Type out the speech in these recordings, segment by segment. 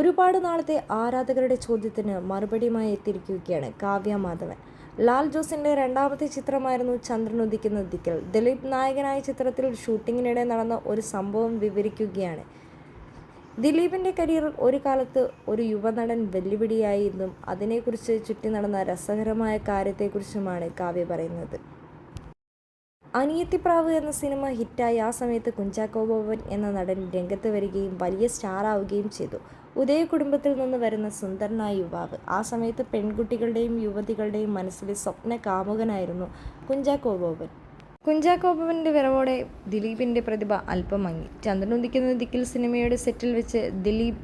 ഒരുപാട് നാളത്തെ ആരാധകരുടെ ചോദ്യത്തിന് മറുപടിയുമായി എത്തിയിരിക്കുകയാണ് കാവ്യ മാധവൻ. ലാൽ ജോസിന്റെ രണ്ടാമത്തെ ചിത്രമായിരുന്നു ചന്ദ്രൻ ഉദിക്കുന്ന ദിക്കൽ. ദിലീപ് നായകനായ ചിത്രത്തിൽ ഷൂട്ടിങ്ങിനിടെ നടന്ന ഒരു സംഭവം വിവരിക്കുകയാണ്. ദിലീപിന്റെ കരിയറിൽ ഒരു കാലത്ത് ഒരു യുവനടൻ വെല്ലുവിളിയായി എന്നും അതിനെക്കുറിച്ച് ചുറ്റി നടന്ന രസകരമായ കാര്യത്തെക്കുറിച്ചുമാണ് കാവ്യ പറയുന്നത്. അനിയത്തിപ്രാവ് എന്ന സിനിമ ഹിറ്റായി ആ സമയത്ത് കുഞ്ചാക്കോ ബോബൻ എന്ന നടൻ രംഗത്ത് വരികയും വലിയ സ്റ്റാറാവുകയും ചെയ്തു. ഉദയ കുടുംബത്തിൽ നിന്ന് വരുന്ന സുന്ദരനായ യുവാവ്. ആ സമയത്ത് പെൺകുട്ടികളുടെയും യുവതികളുടെയും മനസ്സിലെ സ്വപ്ന കാമുകനായിരുന്നു കുഞ്ചാക്കോ ബോബൻ കുഞ്ചാക്കോ ബോബന്റെ വിറവോടെ ദിലീപിന്റെ പ്രതിഭ അല്പം മങ്ങി. ചന്ദ്രനുദിക്കുന്ന ദിക്കിൽ സിനിമയുടെ സെറ്റിൽ വെച്ച് ദിലീപ്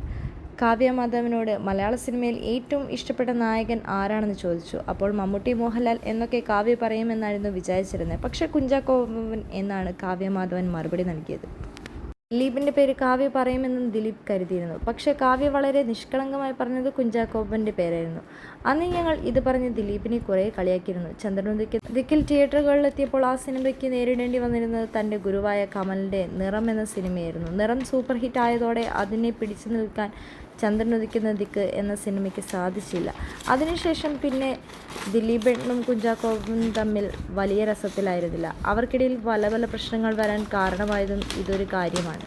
കാവ്യ മാധവനോട് മലയാള സിനിമയിൽ ഏറ്റവും ഇഷ്ടപ്പെട്ട നായകൻ ആരാണെന്ന് ചോദിച്ചു. അപ്പോൾ മമ്മൂട്ടി മോഹൻലാൽ എന്നൊക്കെ കാവ്യ പറയുമെന്നായിരുന്നു വിചാരിച്ചിരുന്നത്. പക്ഷെ കുഞ്ചാക്കോവൻ എന്നാണ് കാവ്യ മാധവൻ മറുപടി നൽകിയത്. ദിലീപിന്റെ പേര് കാവ്യ പറയുമെന്നും ദിലീപ് കരുതിയിരുന്നു. പക്ഷേ കാവ്യ വളരെ നിഷ്കളങ്കമായി പറഞ്ഞത് കുഞ്ചാക്കോബന്റെ പേരായിരുന്നു. അന്ന് ഞങ്ങൾ ഇത് പറഞ്ഞ് ദിലീപിനെ കുറേ കളിയാക്കിയിരുന്നു. ചന്ദ്രനുദിക്ക് ദിക്കിൽ തിയേറ്ററുകളിലെത്തിയപ്പോൾ ആ സിനിമയ്ക്ക് നേരിടേണ്ടി വന്നിരുന്നത് തന്റെ ഗുരുവായ കമലിന്റെ നിറം എന്ന സിനിമയായിരുന്നു. നിറം സൂപ്പർ ഹിറ്റ് ആയതോടെ അതിനെ പിടിച്ചു നിൽക്കാൻ ചന്ദ്രനുദിക്കുന്ന ദിക്ക് എന്ന സിനിമയ്ക്ക് സാധിച്ചില്ല. അതിനുശേഷം പിന്നെ ദിലീപേട്ടനും കുഞ്ചാക്കോവും തമ്മിൽ വലിയ രസത്തിലായിരുന്നില്ല. അവർക്കിടയിൽ പല പല പ്രശ്നങ്ങൾ വരാൻ കാരണമായതും ഇതൊരു കാര്യമാണ്.